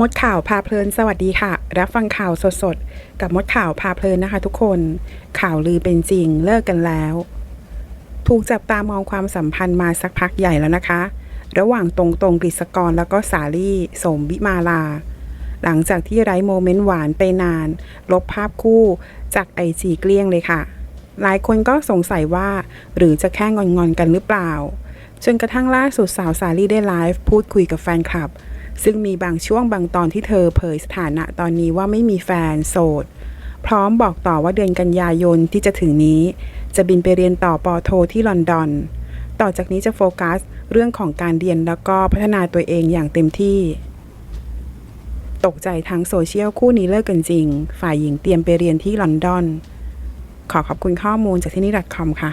มดข่าวพาเพลินสวัสดีค่ะ รับฟังข่าวสดๆ กับมดข่าวพาเพลินนะคะทุกคน ข่าวลือเป็นจริงเลิกกันแล้ว ถูกจับตามองความสัมพันธ์มาสักพักใหญ่แล้วนะคะ ระหว่างตรงตรงกฤษกรแล้วก็สาลี่สมวิมาลา หลังจากที่ไร้โมเมนต์หวานไปนาน ลบภาพคู่จากไอจีเกลี้ยงเลยค่ะ หลายคนก็สงสัยว่า หรือจะแค่งอนๆกันหรือเปล่าจนกระทั่งล่าสุดสาวสาลี่ได้ไลฟ์พูดคุยกับแฟนคลับ ซึ่งมีบางช่วงบางตอนที่เธอเผยสถานะตอนนี้ว่าไม่มีแฟนโสด พร้อมบอกต่อว่าเดือนกันยายนที่จะถึงนี้ จะบินไปเรียนต่อปอโทที่ลอนดอน ต่อจากนี้จะโฟกัสเรื่องของการเรียนแล้วก็พัฒนาตัวเองอย่างเต็มที่ ตกใจทั้งโซเชียลคู่นี้เลิกกันจริง ฝ่ายหญิงเตรียมไปเรียนที่ลอนดอน ขอขอบคุณข้อมูลจากที่นี่ .com ค่ะ